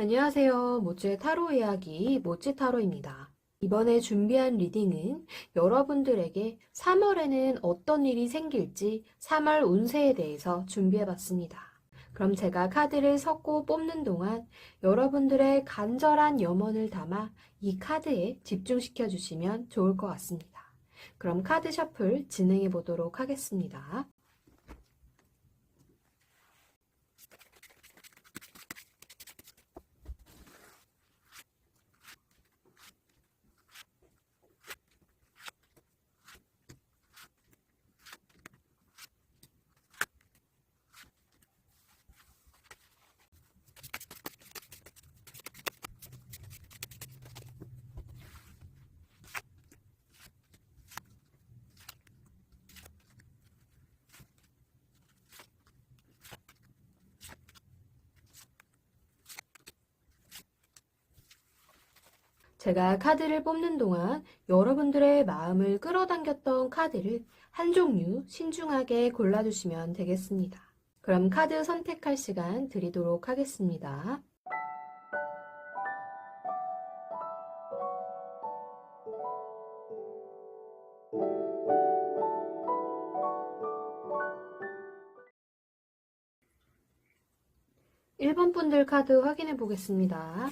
안녕하세요. 모찌의 타로 이야기 모찌 타로입니다. 이번에 준비한 리딩은 여러분들에게 3월에는 어떤 일이 생길지 3월 운세에 대해서 준비해봤습니다. 그럼 제가 카드를 섞고 뽑는 동안 여러분들의 간절한 염원을 담아 이 카드에 집중시켜 주시면 좋을 것 같습니다. 그럼 카드 셔플 진행해 보도록 하겠습니다. 제가 카드를 뽑는 동안 여러분들의 마음을 끌어당겼던 카드를 한 종류 신중하게 골라주시면 되겠습니다. 그럼 카드 선택할 시간 드리도록 하겠습니다. 일번 분들 카드 확인해 보겠습니다.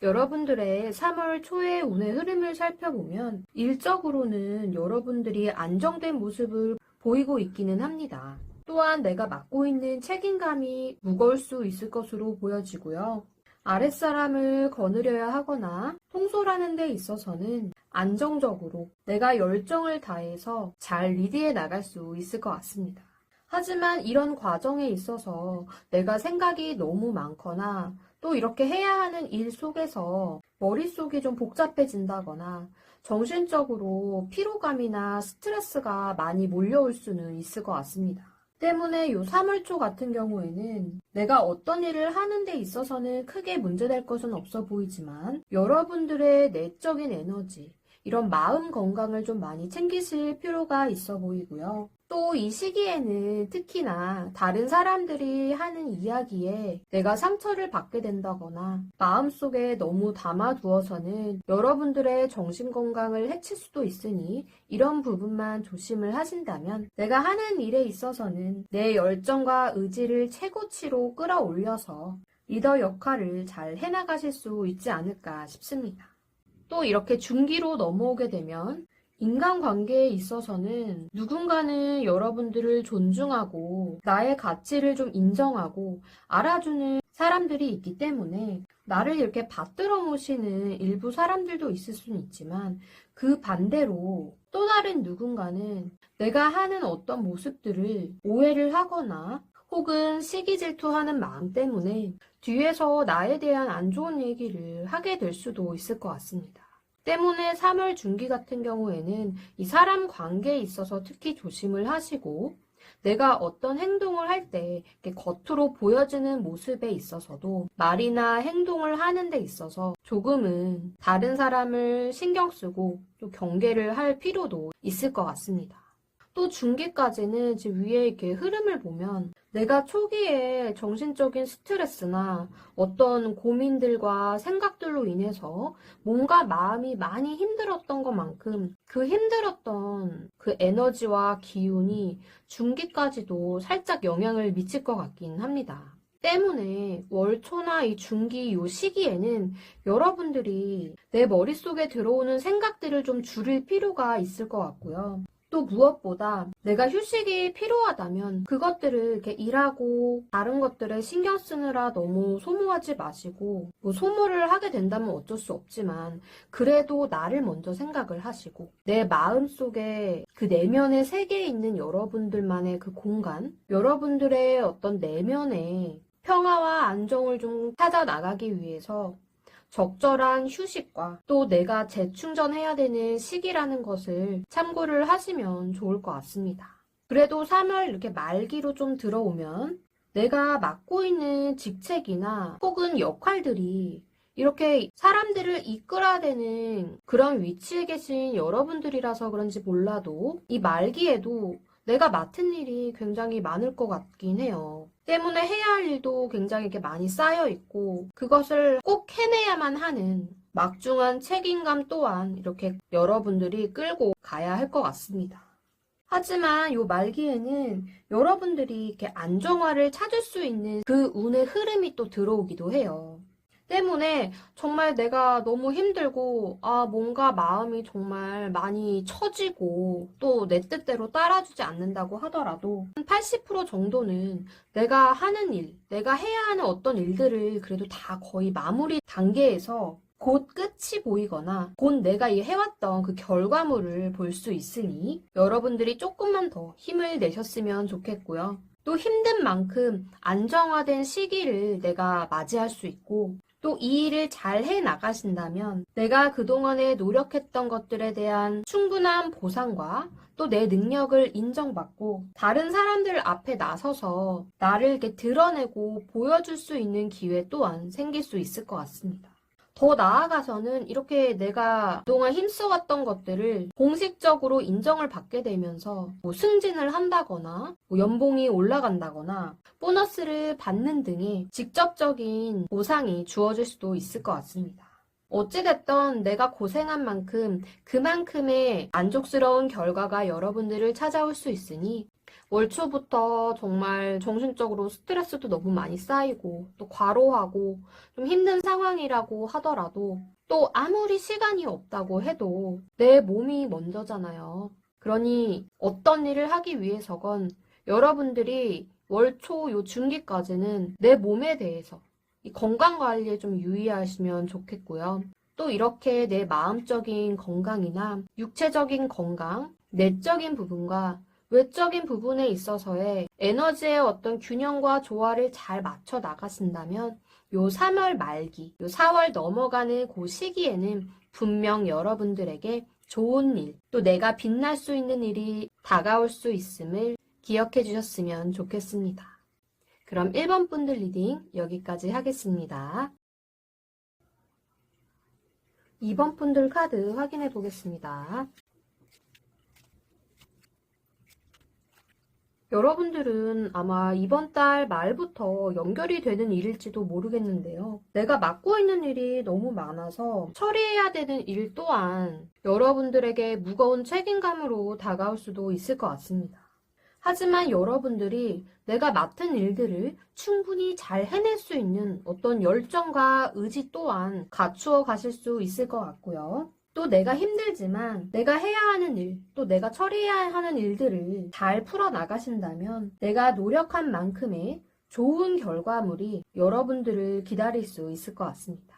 여러분들의 3월 초의 운의 흐름을 살펴보면 일적으로는 여러분들이 안정된 모습을 보이고 있기는 합니다. 또한 내가 맡고 있는 책임감이 무거울 수 있을 것으로 보여지고요. 아랫사람을 거느려야 하거나 통솔하는 데 있어서는 안정적으로 내가 열정을 다해서 잘 리드해 나갈 수 있을 것 같습니다. 하지만 이런 과정에 있어서 내가 생각이 너무 많거나 또 이렇게 해야 하는 일 속에서 머릿속이 좀 복잡해진다거나 정신적으로 피로감이나 스트레스가 많이 몰려올 수는 있을 것 같습니다. 때문에 요 3월초 같은 경우에는 내가 어떤 일을 하는 데 있어서는 크게 문제될 것은 없어 보이지만 여러분들의 내적인 에너지, 이런 마음 건강을 좀 많이 챙기실 필요가 있어 보이고요. 또 이 시기에는 특히나 다른 사람들이 하는 이야기에 내가 상처를 받게 된다거나 마음속에 너무 담아두어서는 여러분들의 정신 건강을 해칠 수도 있으니 이런 부분만 조심을 하신다면 내가 하는 일에 있어서는 내 열정과 의지를 최고치로 끌어올려서 리더 역할을 잘 해나가실 수 있지 않을까 싶습니다. 또 이렇게 중기로 넘어오게 되면 인간관계에 있어서는 누군가는 여러분들을 존중하고 나의 가치를 좀 인정하고 알아주는 사람들이 있기 때문에 나를 이렇게 받들어 모시는 일부 사람들도 있을 수는 있지만 그 반대로 또 다른 누군가는 내가 하는 어떤 모습들을 오해를 하거나 혹은 시기 질투하는 마음 때문에 뒤에서 나에 대한 안 좋은 얘기를 하게 될 수도 있을 것 같습니다. 때문에 3월 중기 같은 경우에는 이 사람 관계에 있어서 특히 조심을 하시고 내가 어떤 행동을 할 때 겉으로 보여지는 모습에 있어서도 말이나 행동을 하는 데 있어서 조금은 다른 사람을 신경 쓰고 또 경계를 할 필요도 있을 것 같습니다. 또 중기까지는 지금 위에 이렇게 흐름을 보면 내가 초기에 정신적인 스트레스나 어떤 고민들과 생각들로 인해서 뭔가 마음이 많이 힘들었던 것만큼 그 힘들었던 그 에너지와 기운이 중기까지도 살짝 영향을 미칠 것 같긴 합니다. 때문에 월초나 이 중기 요 시기에는 여러분들이 내 머릿속에 들어오는 생각들을 좀 줄일 필요가 있을 것 같고요. 또 무엇보다 내가 휴식이 필요하다면 그것들을 이렇게 일하고 다른 것들에 신경 쓰느라 너무 소모하지 마시고 뭐 소모를 하게 된다면 어쩔 수 없지만 그래도 나를 먼저 생각을 하시고 내 마음 속에 그 내면의 세계에 있는 여러분들만의 그 공간 여러분들의 어떤 내면에 평화와 안정을 좀 찾아 나가기 위해서 적절한 휴식과 또 내가 재충전해야 되는 시기라는 것을 참고를 하시면 좋을 것 같습니다. 그래도 3월 이렇게 말기로 좀 들어오면 내가 맡고 있는 직책이나 혹은 역할들이 이렇게 사람들을 이끌어야 되는 그런 위치에 계신 여러분들이라서 그런지 몰라도 이 말기에도 내가 맡은 일이 굉장히 많을 것 같긴 해요. 때문에 해야 할 일도 굉장히 이렇게 많이 쌓여 있고 그것을 꼭 해내야만 하는 막중한 책임감 또한 이렇게 여러분들이 끌고 가야 할 것 같습니다. 하지만 요 말기에는 여러분들이 이렇게 안정화를 찾을 수 있는 그 운의 흐름이 또 들어오기도 해요. 때문에 정말 내가 너무 힘들고, 아, 뭔가 마음이 정말 많이 처지고, 또 내 뜻대로 따라주지 않는다고 하더라도, 한80% 정도는 내가 하는 일, 내가 해야 하는 어떤 일들을 그래도 다 거의 마무리 단계에서 곧 끝이 보이거나 곧 내가 이 해왔던 그 결과물을 볼 수 있으니 여러분들이 조금만 더 힘을 내셨으면 좋겠고요. 또 힘든 만큼 안정화된 시기를 내가 맞이할 수 있고 또 이 일을 잘 해 나가신다면 내가 그동안에 노력했던 것들에 대한 충분한 보상과 또 내 능력을 인정받고 다른 사람들 앞에 나서서 나를 이렇게 드러내고 보여줄 수 있는 기회 또한 생길 수 있을 것 같습니다. 더 나아가서는 이렇게 내가 그동안 힘써왔던 것들을 공식적으로 인정을 받게 되면서 뭐 승진을 한다거나 뭐 연봉이 올라간다거나 보너스를 받는 등의 직접적인 보상이 주어질 수도 있을 것 같습니다. 어찌됐던 내가 고생한 만큼 그만큼의 만족스러운 결과가 여러분들을 찾아올 수 있으니 월 초부터 정말 정신적으로 스트레스도 너무 많이 쌓이고 또 과로하고 좀 힘든 상황이라고 하더라도 또 아무리 시간이 없다고 해도 내 몸이 먼저잖아요. 그러니 어떤 일을 하기 위해서건 여러분들이 월 초 요 중기까지는 내 몸에 대해서 이 건강 관리에 좀 유의하시면 좋겠고요. 또 이렇게 내 마음적인 건강이나 육체적인 건강, 내적인 부분과 외적인 부분에 있어서의 에너지의 어떤 균형과 조화를 잘 맞춰 나가신다면 요 3월 말기, 요 4월 넘어가는 그 시기에는 분명 여러분들에게 좋은 일, 또 내가 빛날 수 있는 일이 다가올 수 있음을 기억해 주셨으면 좋겠습니다. 그럼 1번 분들 리딩 여기까지 하겠습니다. 2번 분들 카드 확인해 보겠습니다. 여러분들은 아마 이번 달 말부터 연결이 되는 일일지도 모르겠는데요. 내가 맡고 있는 일이 너무 많아서 처리해야 되는 일 또한 여러분들에게 무거운 책임감으로 다가올 수도 있을 것 같습니다. 하지만 여러분들이 내가 맡은 일들을 충분히 잘 해낼 수 있는 어떤 열정과 의지 또한 갖추어 가실 수 있을 것 같고요. 또 내가 힘들지만 내가 해야 하는 일, 또 내가 처리해야 하는 일들을 잘 풀어 나가신다면 내가 노력한 만큼의 좋은 결과물이 여러분들을 기다릴 수 있을 것 같습니다.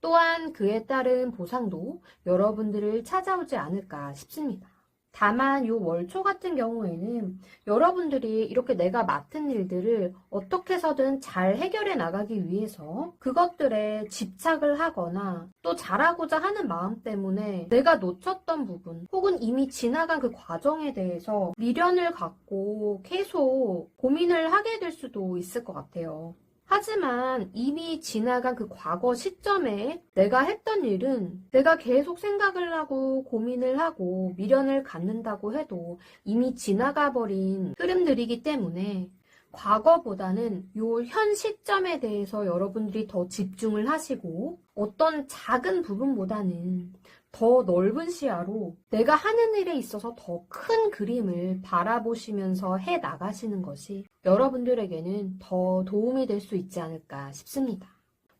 또한 그에 따른 보상도 여러분들을 찾아오지 않을까 싶습니다. 다만 요 월초 같은 경우에는 여러분들이 이렇게 내가 맡은 일들을 어떻게 해서든 잘 해결해 나가기 위해서 그것들에 집착을 하거나 또 잘하고자 하는 마음 때문에 내가 놓쳤던 부분 혹은 이미 지나간 그 과정에 대해서 미련을 갖고 계속 고민을 하게 될 수도 있을 것 같아요. 하지만 이미 지나간 그 과거 시점에 내가 했던 일은 내가 계속 생각을 하고 고민을 하고 미련을 갖는다고 해도 이미 지나가 버린 흐름들이기 때문에 과거보다는 요 현 시점에 대해서 여러분들이 더 집중을 하시고 어떤 작은 부분보다는 더 넓은 시야로 내가 하는 일에 있어서 더 큰 그림을 바라보시면서 해 나가시는 것이 여러분들에게는 더 도움이 될 수 있지 않을까 싶습니다.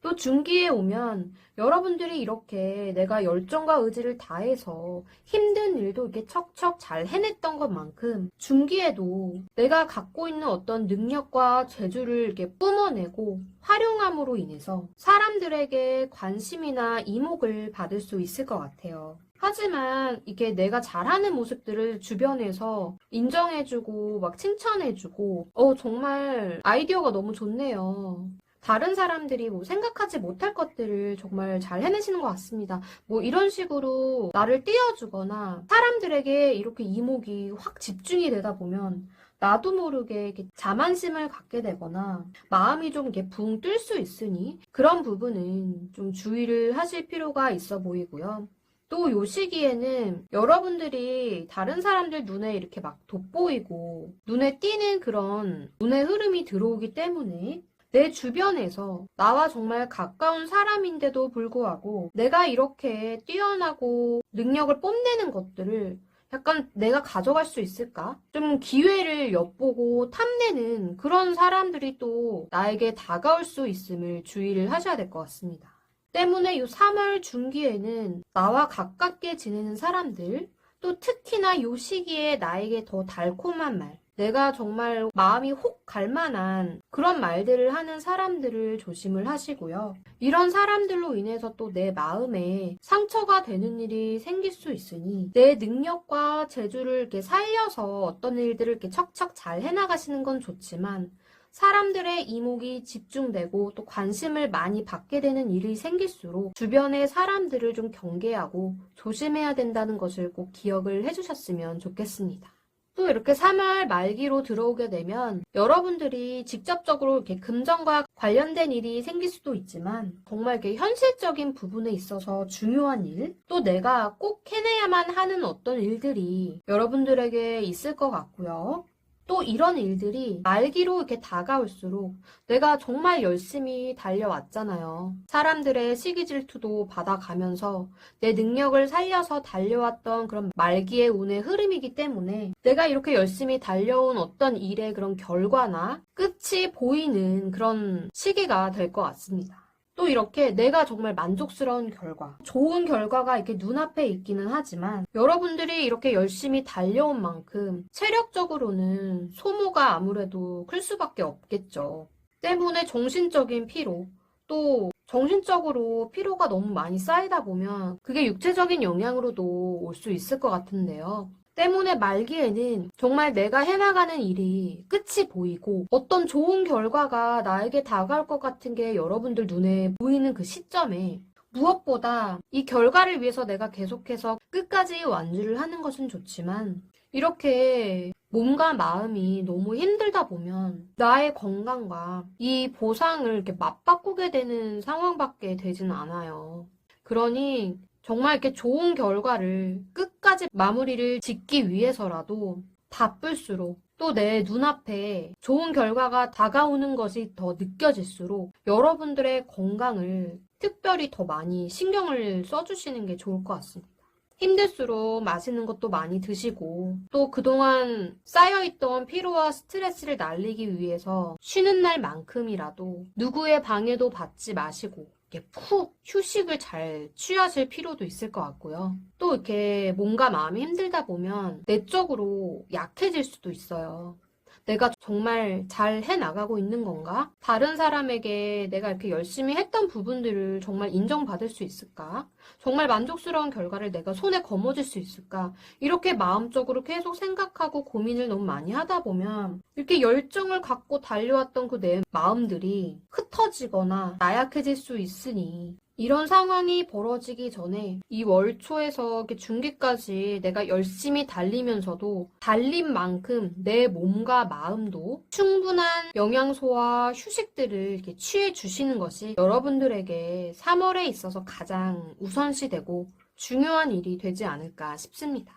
또 중기에 오면 여러분들이 이렇게 내가 열정과 의지를 다해서 힘든 일도 이렇게 척척 잘 해냈던 것만큼 중기에도 내가 갖고 있는 어떤 능력과 재주를 이렇게 뿜어내고 활용함으로 인해서 사람들에게 관심이나 이목을 받을 수 있을 것 같아요. 하지만 이게 내가 잘하는 모습들을 주변에서 인정해주고 막 칭찬해주고 어 정말 아이디어가 너무 좋네요. 다른 사람들이 뭐 생각하지 못할 것들을 정말 잘 해내시는 것 같습니다. 뭐 이런 식으로 나를 띄워주거나 사람들에게 이렇게 이목이 확 집중이 되다 보면 나도 모르게 자만심을 갖게 되거나 마음이 좀 이렇게 붕 뜰 수 있으니 그런 부분은 좀 주의를 하실 필요가 있어 보이고요. 또 요 시기에는 여러분들이 다른 사람들 눈에 이렇게 막 돋보이고 눈에 띄는 그런 눈의 흐름이 들어오기 때문에 내 주변에서 나와 정말 가까운 사람인데도 불구하고 내가 이렇게 뛰어나고 능력을 뽐내는 것들을 약간 내가 가져갈 수 있을까? 좀 기회를 엿보고 탐내는 그런 사람들이 또 나에게 다가올 수 있음을 주의를 하셔야 될 것 같습니다. 때문에 이 3월 중기에는 나와 가깝게 지내는 사람들, 또 특히나 이 시기에 나에게 더 달콤한 말, 내가 정말 마음이 혹 갈 만한 그런 말들을 하는 사람들을 조심을 하시고요. 이런 사람들로 인해서 또 내 마음에 상처가 되는 일이 생길 수 있으니 내 능력과 재주를 이렇게 살려서 어떤 일들을 이렇게 척척 잘 해나가시는 건 좋지만 사람들의 이목이 집중되고 또 관심을 많이 받게 되는 일이 생길수록 주변의 사람들을 좀 경계하고 조심해야 된다는 것을 꼭 기억을 해주셨으면 좋겠습니다. 또 이렇게 3월 말기로 들어오게 되면 여러분들이 직접적으로 이렇게 금전과 관련된 일이 생길 수도 있지만 정말 이렇게 현실적인 부분에 있어서 중요한 일, 또 내가 꼭 해내야만 하는 어떤 일들이 여러분들에게 있을 것 같고요. 또 이런 일들이 말기로 이렇게 다가올수록 내가 정말 열심히 달려왔잖아요. 사람들의 시기 질투도 받아가면서 내 능력을 살려서 달려왔던 그런 말기의 운의 흐름이기 때문에 내가 이렇게 열심히 달려온 어떤 일의 그런 결과나 끝이 보이는 그런 시기가 될 것 같습니다. 또 이렇게 내가 정말 만족스러운 결과, 좋은 결과가 이렇게 눈앞에 있기는 하지만 여러분들이 이렇게 열심히 달려온 만큼 체력적으로는 소모가 아무래도 클 수밖에 없겠죠. 때문에 정신적인 피로, 또 정신적으로 피로가 너무 많이 쌓이다 보면 그게 육체적인 영향으로도 올 수 있을 것 같은데요. 때문에 말기에는 정말 내가 해나가는 일이 끝이 보이고 어떤 좋은 결과가 나에게 다가올 것 같은 게 여러분들 눈에 보이는 그 시점에 무엇보다 이 결과를 위해서 내가 계속해서 끝까지 완주를 하는 것은 좋지만 이렇게 몸과 마음이 너무 힘들다 보면 나의 건강과 이 보상을 이렇게 맞바꾸게 되는 상황밖에 되진 않아요. 그러니 정말 이렇게 좋은 결과를 끝까지 마무리를 짓기 위해서라도 바쁠수록 또 내 눈앞에 좋은 결과가 다가오는 것이 더 느껴질수록 여러분들의 건강을 특별히 더 많이 신경을 써주시는 게 좋을 것 같습니다. 힘들수록 맛있는 것도 많이 드시고 또 그동안 쌓여있던 피로와 스트레스를 날리기 위해서 쉬는 날만큼이라도 누구의 방해도 받지 마시고 이렇게 푹 휴식을 잘 취하실 필요도 있을 것 같고요. 또 이렇게 몸과 마음이 힘들다 보면 내적으로 약해질 수도 있어요. 내가 정말 잘 해나가고 있는 건가? 다른 사람에게 내가 이렇게 열심히 했던 부분들을 정말 인정받을 수 있을까? 정말 만족스러운 결과를 내가 손에 거머쥘 수 있을까? 이렇게 마음적으로 계속 생각하고 고민을 너무 많이 하다 보면 이렇게 열정을 갖고 달려왔던 그 내 마음들이 흩어지거나 나약해질 수 있으니 이런 상황이 벌어지기 전에 이 월 초에서 이렇게 중기까지 내가 열심히 달리면서도 달린 만큼 내 몸과 마음도 충분한 영양소와 휴식들을 취해 주시는 것이 여러분들에게 3월에 있어서 가장 우선시되고 중요한 일이 되지 않을까 싶습니다.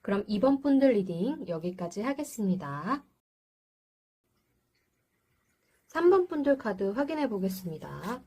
그럼 이번 분들 리딩 여기까지 하겠습니다. 3번 분들 카드 확인해 보겠습니다.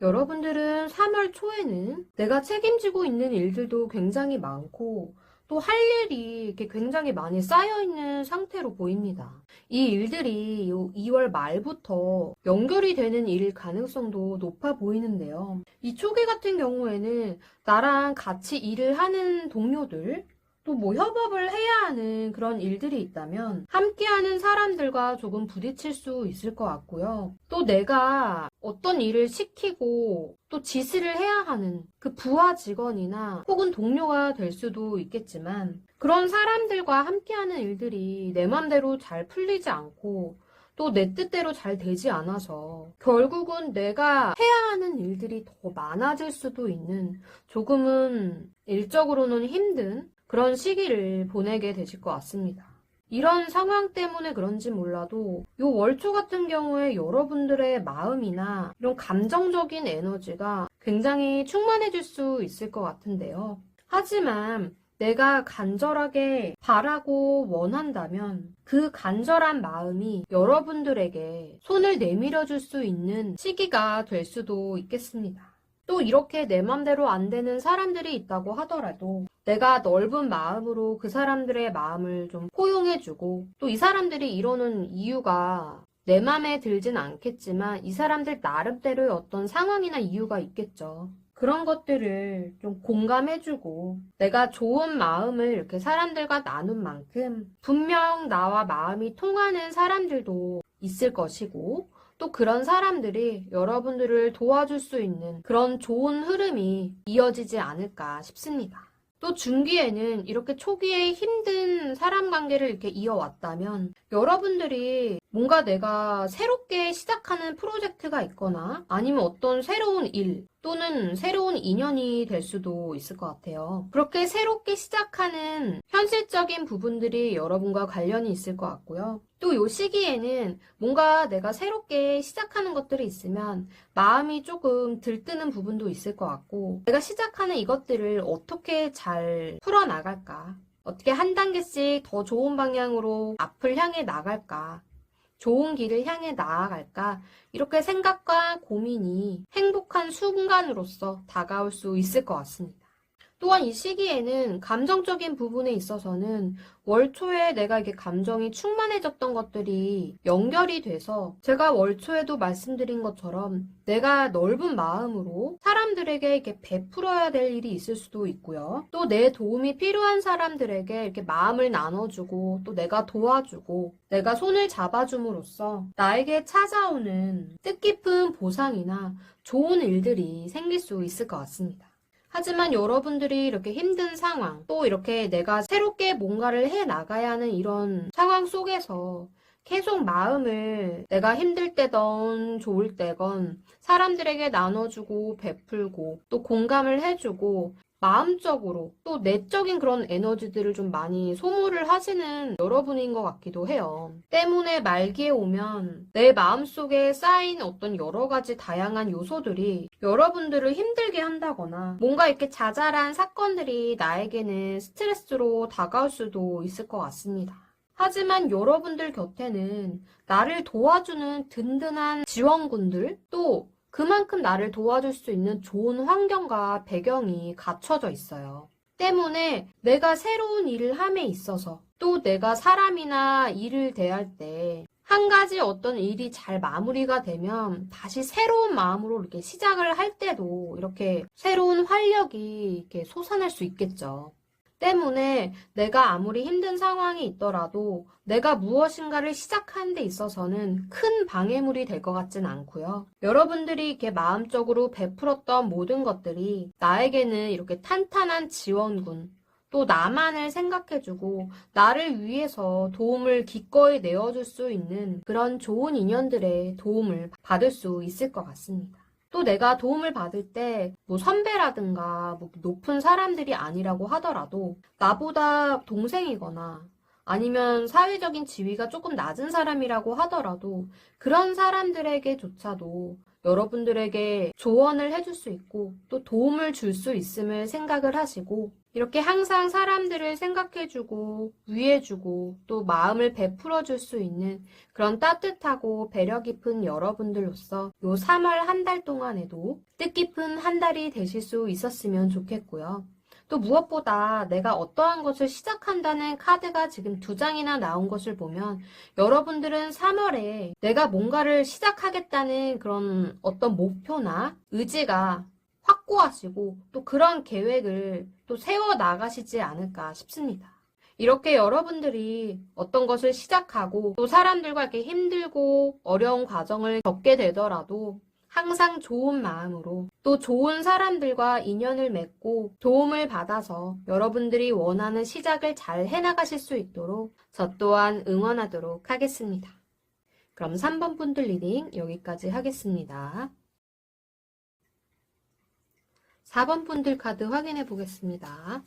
여러분들은 3월 초에는 내가 책임지고 있는 일들도 굉장히 많고 또 할 일이 이렇게 굉장히 많이 쌓여 있는 상태로 보입니다. 이 일들이 2월 말부터 연결이 되는 일 가능성도 높아 보이는데요. 이 초기 같은 경우에는 나랑 같이 일을 하는 동료들 또 뭐 협업을 해야 하는 그런 일들이 있다면 함께하는 사람들과 조금 부딪힐 수 있을 것 같고요. 또 내가 어떤 일을 시키고 또 지시를 해야 하는 그 부하 직원이나 혹은 동료가 될 수도 있겠지만 그런 사람들과 함께하는 일들이 내 맘대로 잘 풀리지 않고 또내 뜻대로 잘 되지 않아서 결국은 내가 해야 하는 일들이 더 많아질 수도 있는 조금은 일적으로는 힘든 그런 시기를 보내게 되실 것 같습니다. 이런 상황 때문에 그런지 몰라도 요 월초 같은 경우에 여러분들의 마음이나 이런 감정적인 에너지가 굉장히 충만해질 수 있을 것 같은데요. 하지만 내가 간절하게 바라고 원한다면 그 간절한 마음이 여러분들에게 손을 내밀어 줄 수 있는 시기가 될 수도 있겠습니다. 또 이렇게 내 맘대로 안 되는 사람들이 있다고 하더라도 내가 넓은 마음으로 그 사람들의 마음을 좀 포용해주고 또 이 사람들이 이러는 이유가 내 맘에 들진 않겠지만 이 사람들 나름대로의 어떤 상황이나 이유가 있겠죠. 그런 것들을 좀 공감해주고 내가 좋은 마음을 이렇게 사람들과 나눈 만큼 분명 나와 마음이 통하는 사람들도 있을 것이고 또 그런 사람들이 여러분들을 도와줄 수 있는 그런 좋은 흐름이 이어지지 않을까 싶습니다. 또 중기에는 이렇게 초기에 힘든 사람 관계를 이렇게 이어왔다면 여러분들이 뭔가 내가 새롭게 시작하는 프로젝트가 있거나 아니면 어떤 새로운 일 또는 새로운 인연이 될 수도 있을 것 같아요. 그렇게 새롭게 시작하는 현실적인 부분들이 여러분과 관련이 있을 것 같고요. 또이 시기에는 뭔가 내가 새롭게 시작하는 것들이 있으면 마음이 조금 들뜨는 부분도 있을 것 같고 내가 시작하는 이것들을 어떻게 잘 풀어나갈까 어떻게 한 단계씩 더 좋은 방향으로 앞을 향해 나갈까 좋은 길을 향해 나아갈까 이렇게 생각과 고민이 행복한 순간으로서 다가올 수 있을 것 같습니다. 또한 이 시기에는 감정적인 부분에 있어서는 월초에 내가 이게 감정이 충만해졌던 것들이 연결이 돼서 제가 월초에도 말씀드린 것처럼 내가 넓은 마음으로 사람들에게 이렇게 베풀어야 될 일이 있을 수도 있고요. 또 내 도움이 필요한 사람들에게 이렇게 마음을 나눠주고 또 내가 도와주고 내가 손을 잡아줌으로써 나에게 찾아오는 뜻깊은 보상이나 좋은 일들이 생길 수 있을 것 같습니다. 하지만 여러분들이 이렇게 힘든 상황, 또 이렇게 내가 새롭게 뭔가를 해 나가야 하는 이런 상황 속에서 계속 마음을 내가 힘들 때던 좋을 때건 사람들에게 나눠주고 베풀고 또 공감을 해주고 마음적으로 또 내적인 그런 에너지들을 좀 많이 소모를 하시는 여러분인 것 같기도 해요. 때문에 말기에 오면 내 마음속에 쌓인 어떤 여러 가지 다양한 요소들이 여러분들을 힘들게 한다거나 뭔가 이렇게 자잘한 사건들이 나에게는 스트레스로 다가올 수도 있을 것 같습니다. 하지만 여러분들 곁에는 나를 도와주는 든든한 지원군들 또 그만큼 나를 도와줄 수 있는 좋은 환경과 배경이 갖춰져 있어요. 때문에 내가 새로운 일을 함에 있어서 또 내가 사람이나 일을 대할 때 한 가지 어떤 일이 잘 마무리가 되면 다시 새로운 마음으로 이렇게 시작을 할 때도 이렇게 새로운 활력이 이렇게 솟아날 수 있겠죠. 때문에 내가 아무리 힘든 상황이 있더라도 내가 무엇인가를 시작하는 데 있어서는 큰 방해물이 될 것 같진 않고요. 여러분들이 이렇게 마음적으로 베풀었던 모든 것들이 나에게는 이렇게 탄탄한 지원군, 또 나만을 생각해주고 나를 위해서 도움을 기꺼이 내어줄 수 있는 그런 좋은 인연들의 도움을 받을 수 있을 것 같습니다. 또 내가 도움을 받을 때 뭐 선배라든가 뭐 높은 사람들이 아니라고 하더라도 나보다 동생이거나 아니면 사회적인 지위가 조금 낮은 사람이라고 하더라도 그런 사람들에게조차도 여러분들에게 조언을 해줄 수 있고 또 도움을 줄 수 있음을 생각을 하시고 이렇게 항상 사람들을 생각해주고 위해주고 또 마음을 베풀어 줄 수 있는 그런 따뜻하고 배려 깊은 여러분들로서 요 3월 한 달 동안에도 뜻깊은 한 달이 되실 수 있었으면 좋겠고요. 또 무엇보다 내가 어떠한 것을 시작한다는 카드가 지금 두 장이나 나온 것을 보면 여러분들은 3월에 내가 뭔가를 시작하겠다는 그런 어떤 목표나 의지가 확고하시고 또 그런 계획을 또 세워 나가시지 않을까 싶습니다. 이렇게 여러분들이 어떤 것을 시작하고 또 사람들과 이렇게 힘들고 어려운 과정을 겪게 되더라도 항상 좋은 마음으로 또 좋은 사람들과 인연을 맺고 도움을 받아서 여러분들이 원하는 시작을 잘 해나가실 수 있도록 저 또한 응원하도록 하겠습니다. 그럼 3번 분들 리딩 여기까지 하겠습니다. 4번 분들 카드 확인해 보겠습니다.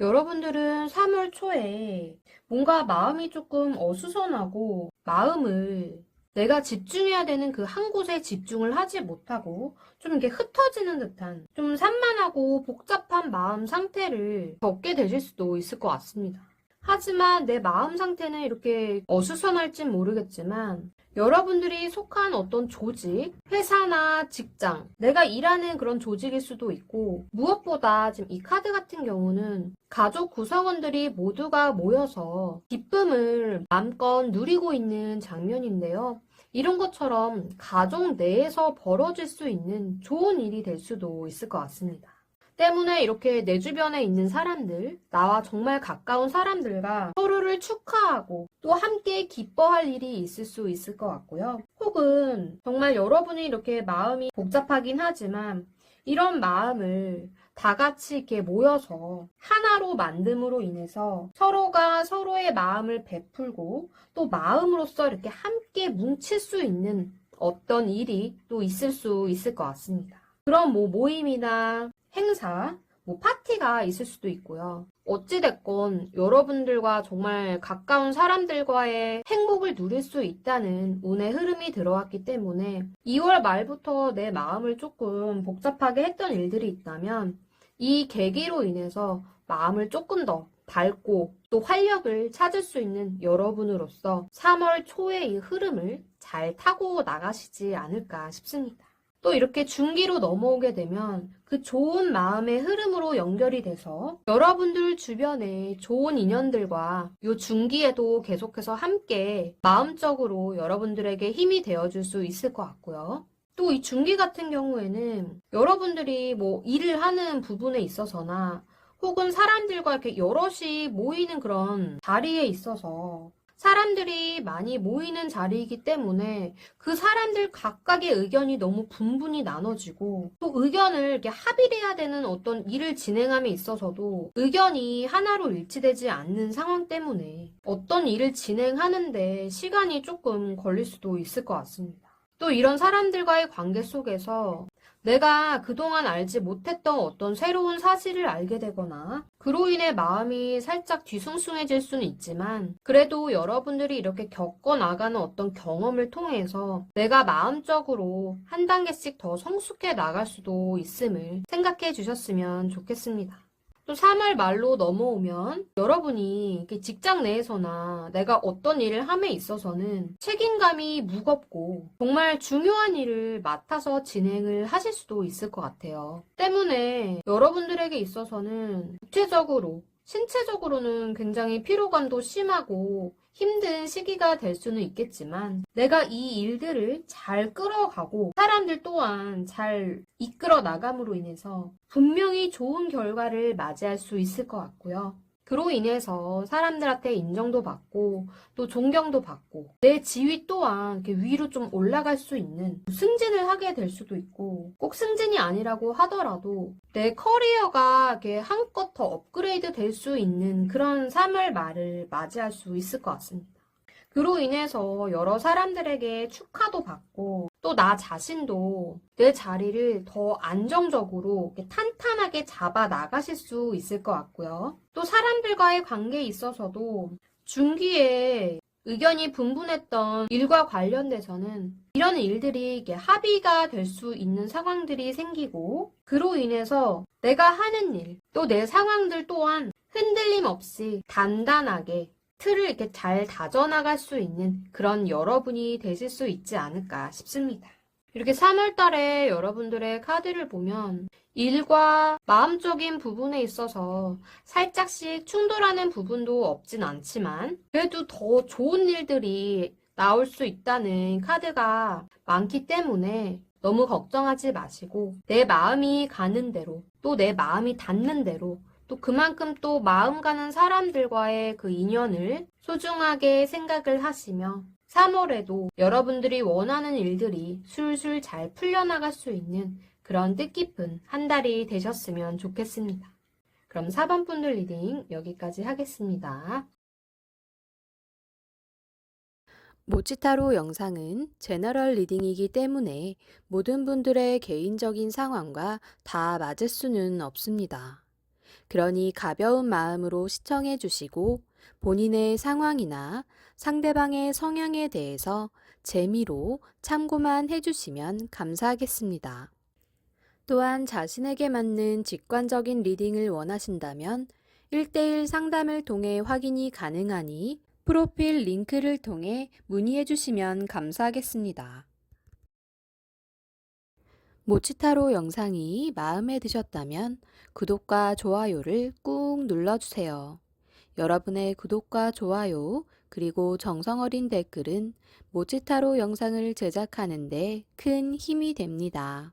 여러분들은 3월 초에 뭔가 마음이 조금 어수선하고 마음을 내가 집중해야 되는 그 한 곳에 집중을 하지 못하고 좀 이렇게 흩어지는 듯한 좀 산만하고 복잡한 마음 상태를 겪게 되실 수도 있을 것 같습니다. 하지만 내 마음 상태는 이렇게 어수선할진 모르겠지만 여러분들이 속한 어떤 조직, 회사나 직장, 내가 일하는 그런 조직일 수도 있고, 무엇보다 지금 이 카드 같은 경우는 가족 구성원들이 모두가 모여서 기쁨을 마음껏 누리고 있는 장면인데요. 이런 것처럼 가족 내에서 벌어질 수 있는 좋은 일이 될 수도 있을 것 같습니다. 때문에 이렇게 내 주변에 있는 사람들, 나와 정말 가까운 사람들과 서로를 축하하고 또 함께 기뻐할 일이 있을 수 있을 것 같고요. 혹은 정말 여러분이 이렇게 마음이 복잡하긴 하지만 이런 마음을 다 같이 이렇게 모여서 하나로 만듦으로 인해서 서로가 서로의 마음을 베풀고 또 마음으로서 이렇게 함께 뭉칠 수 있는 어떤 일이 또 있을 수 있을 것 같습니다. 그런 뭐 모임이나 행사, 뭐 파티가 있을 수도 있고요. 어찌됐건 여러분들과 정말 가까운 사람들과의 행복을 누릴 수 있다는 운의 흐름이 들어왔기 때문에 2월 말부터 내 마음을 조금 복잡하게 했던 일들이 있다면 이 계기로 인해서 마음을 조금 더 밝고 또 활력을 찾을 수 있는 여러분으로서 3월 초의 이 흐름을 잘 타고 나가시지 않을까 싶습니다. 또 이렇게 중기로 넘어오게 되면 그 좋은 마음의 흐름으로 연결이 돼서 여러분들 주변에 좋은 인연들과 이 중기에도 계속해서 함께 마음적으로 여러분들에게 힘이 되어줄 수 있을 것 같고요. 또 이 중기 같은 경우에는 여러분들이 뭐 일을 하는 부분에 있어서나 혹은 사람들과 이렇게 여럿이 모이는 그런 자리에 있어서 사람들이 많이 모이는 자리이기 때문에 그 사람들 각각의 의견이 너무 분분히 나눠지고 또 의견을 이렇게 합의를 해야 되는 어떤 일을 진행함에 있어서도 의견이 하나로 일치되지 않는 상황 때문에 어떤 일을 진행하는데 시간이 조금 걸릴 수도 있을 것 같습니다. 또 이런 사람들과의 관계 속에서 내가 그동안 알지 못했던 어떤 새로운 사실을 알게 되거나 그로 인해 마음이 살짝 뒤숭숭해질 수는 있지만 그래도 여러분들이 이렇게 겪어 나가는 어떤 경험을 통해서 내가 마음적으로 한 단계씩 더 성숙해 나갈 수도 있음을 생각해 주셨으면 좋겠습니다. 또 3월 말로 넘어오면 여러분이 직장 내에서나 내가 어떤 일을 함에 있어서는 책임감이 무겁고 정말 중요한 일을 맡아서 진행을 하실 수도 있을 것 같아요. 때문에 여러분들에게 있어서는 구체적으로 신체적으로는 굉장히 피로감도 심하고 힘든 시기가 될 수는 있겠지만 내가 이 일들을 잘 끌어가고 사람들 또한 잘 이끌어 나감으로 인해서 분명히 좋은 결과를 맞이할 수 있을 것 같고요. 그로 인해서 사람들한테 인정도 받고 또 존경도 받고 내 지위 또한 이렇게 위로 좀 올라갈 수 있는 승진을 하게 될 수도 있고 꼭 승진이 아니라고 하더라도 내 커리어가 이렇게 한껏 더 업그레이드 될 수 있는 그런 3월 말을 맞이할 수 있을 것 같습니다. 그로 인해서 여러 사람들에게 축하도 받고 또 나 자신도 내 자리를 더 안정적으로 탄탄하게 잡아 나가실 수 있을 것 같고요. 또 사람들과의 관계에 있어서도 중기에 의견이 분분했던 일과 관련돼서는 이런 일들이 합의가 될 수 있는 상황들이 생기고 그로 인해서 내가 하는 일, 또 내 상황들 또한 흔들림 없이 단단하게 틀을 이렇게 잘 다져나갈 수 있는 그런 여러분이 되실 수 있지 않을까 싶습니다. 이렇게 3월 달에 여러분들의 카드를 보면 일과 마음적인 부분에 있어서 살짝씩 충돌하는 부분도 없진 않지만 그래도 더 좋은 일들이 나올 수 있다는 카드가 많기 때문에 너무 걱정하지 마시고 내 마음이 가는 대로 또 내 마음이 닿는 대로 또 그만큼 또 마음 가는 사람들과의 그 인연을 소중하게 생각을 하시며 3월에도 여러분들이 원하는 일들이 술술 잘 풀려나갈 수 있는 그런 뜻깊은 한 달이 되셨으면 좋겠습니다. 그럼 4번 분들 리딩 여기까지 하겠습니다. 모치타로 영상은 제너럴 리딩이기 때문에 모든 분들의 개인적인 상황과 다 맞을 수는 없습니다. 그러니 가벼운 마음으로 시청해 주시고 본인의 상황이나 상대방의 성향에 대해서 재미로 참고만 해주시면 감사하겠습니다. 또한 자신에게 맞는 직관적인 리딩을 원하신다면 1대1 상담을 통해 확인이 가능하니 프로필 링크를 통해 문의해 주시면 감사하겠습니다. 모치타로 영상이 마음에 드셨다면 구독과 좋아요를 꾹 눌러주세요. 여러분의 구독과 좋아요, 그리고 정성어린 댓글은 모치타로 영상을 제작하는데 큰 힘이 됩니다.